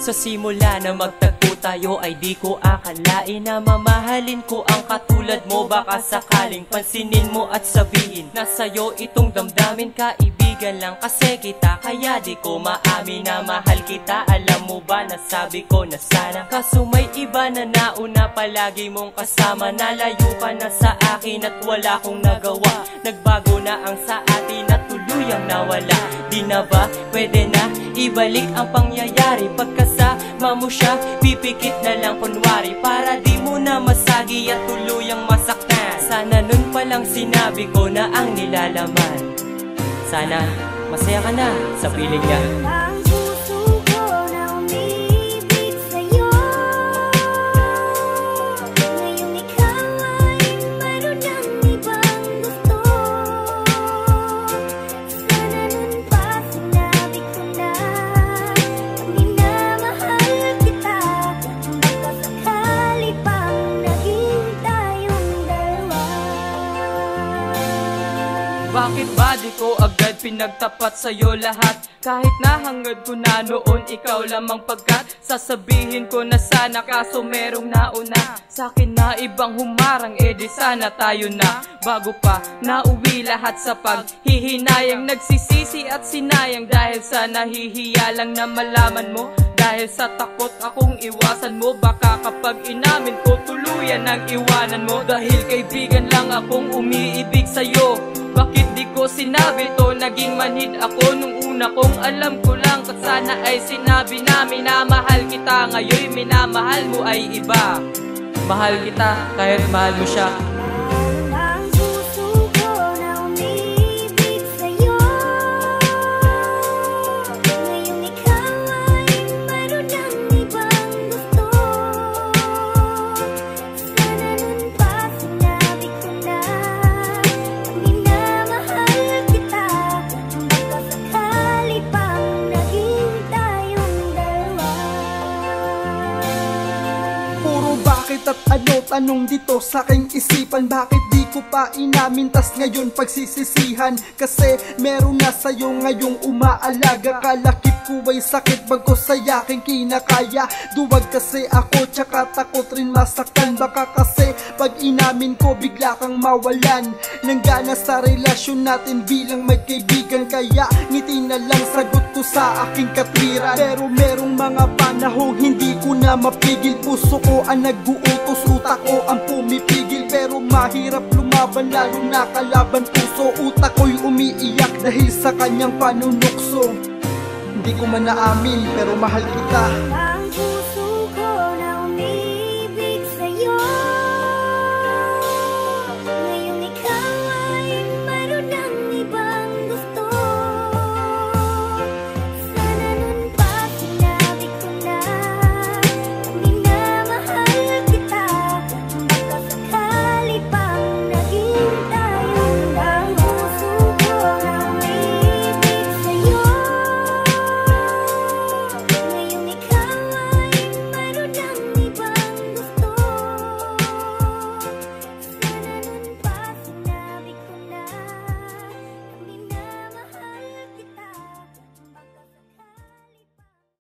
Sa simula na magtagpo tayo ay di ko akalain Na mamahalin ko ang katulad mo. Baka sakaling pansinin mo at sabihin Na sa'yo itong damdamin. Kaibigan lang kasi kita Kaya di ko maamin na mahal kita. Alam mo ba na sabi ko na sana Kaso may iba na nauna? Palagi mong kasama Nalayo ka na sa akin at wala kong nagawa. Nagbago na ang na ba? Pwede na. Ibalik ang pangyayari. Pagkasama mo siya, pipikit na lang kunwari. Para di mo na masagi at tuluyang masaktan. Sana nun palang sinabi ko na ang nilalaman. Sana masaya ka na sa piling niya Bakit ba di ko agad pinagtapat sa'yo lahat? Kahit nahangad ko na noon ikaw lamang pagkat Sasabihin ko na sana kaso merong nauna. Sa'kin na ibang humarang edi sana tayo na. Bago pa nauwi lahat sa paghihinayang Nagsisisi at sinayang. Dahil sa nahihiya lang na malaman mo Dahil sa takot akong iwasan mo. Baka kapag inamin ko tuluyan ang iwanan mo. Dahil kaibigan lang akong umiibig sa'yo bakit di ko sinabi to? Naging manhid ako nung una kong alam ko lang At sana ay sinabi na minamahal kita. Ngayon minamahal mo ay iba. Mahal kita kahit mahal mo siya Bakit at ano tanong dito sa aking isipan? Bakit di ko pa inamin tas ngayon pagsisisihan? Kasi meron na sa'yo ngayong umaalaga. Kalakip ko ay sakit bago sa aking kinakaya. Duwag kasi ako tsaka takot rin masaktan. Baka kasi pag inamin ko bigla kang mawalan. Nang gana sa relasyon natin bilang magkaibigan Kaya ngiti na lang sagot ko sa aking katwiran. Pero merong mga panahong hindi na mapigil. Puso ko ang nag-uutos, utak ko ang pumipigil. Pero mahirap lumaban lalo na kalaban puso. Utak ko'y umiiyak dahil sa kanyang panunukso. Hindi ko man naamin pero mahal kita